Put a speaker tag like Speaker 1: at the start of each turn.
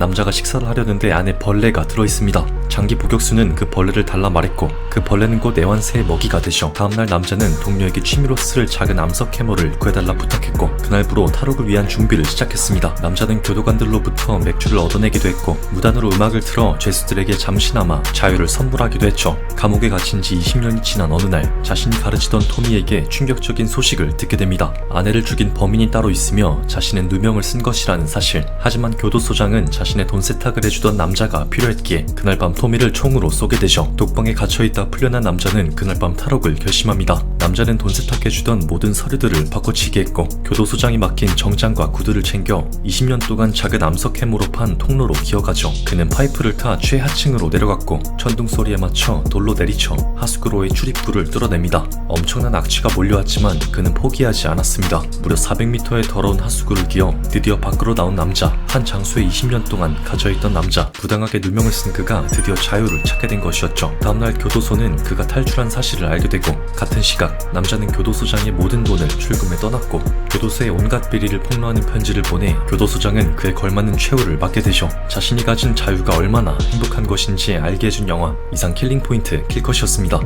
Speaker 1: 남자가 식사를 하려는데 안에 벌레가 들어있습니다. 장기 복역수는 그 벌레를 달라 말했고 그 벌레는 곧 애완새의 먹이가 되죠. 다음날 남자는 동료에게 취미로 쓸 작은 암석 해머를 구해달라 부탁했고 그날부로 탈옥을 위한 준비를 시작했습니다. 남자는 교도관들로부터 맥주를 얻어내기도 했고 무단으로 음악을 틀어 죄수들에게 잠시나마 자유를 선물하기도 했죠. 감옥에 갇힌 지 20년이 지난 어느 날 자신이 가르치던 토미에게 충격적인 소식을 듣게 됩니다. 아내를 죽인 범인이 따로 있으며 자신은 누명을 쓴 것이라는 사실. 하지만 교도소장은 자신의 돈 세탁을 해주던 남자가 필요했기에 그날 밤 토미를 총으로 쏘게 되죠. 독방에 갇혀있다 풀려난 남자는 그날 밤 탈옥을 결심합니다. 남자는 돈 세탁해주던 모든 서류들을 바꿔치기 했고 교도소장이 맡긴 정장과 구두를 챙겨 20년 동안 작은 암석 해무로 판 통로로 기어가죠. 그는 파이프를 타 최하층으로 내려갔고 천둥 소리에 맞춰 돌로 내리쳐 하수구로의 출입구를 뚫어냅니다. 엄청난 악취가 몰려왔지만 그는 포기하지 않았습니다. 무려 400m의 더러운 하수구를 기어 드디어 밖으로 나온 남자. 한 장소에 20년 동안 갇혀있던 남자. 부당하게 누명을 쓴 그가 드디어 자유를 찾게 된 것이었죠. 다음날 교도소는 그가 탈출한 사실을 알게 되고 같은 시각 남자는 교도소장의 모든 돈을 출금해 떠났고 교도소의 온갖 비리를 폭로하는 편지를 보내 교도소장은 그에 걸맞는 최후를 맞게 되죠. 자신이 가진 자유가 얼마나 행복한 것인지 알게 해준 영화 이상 킬링 포인트 킬컷이었습니다.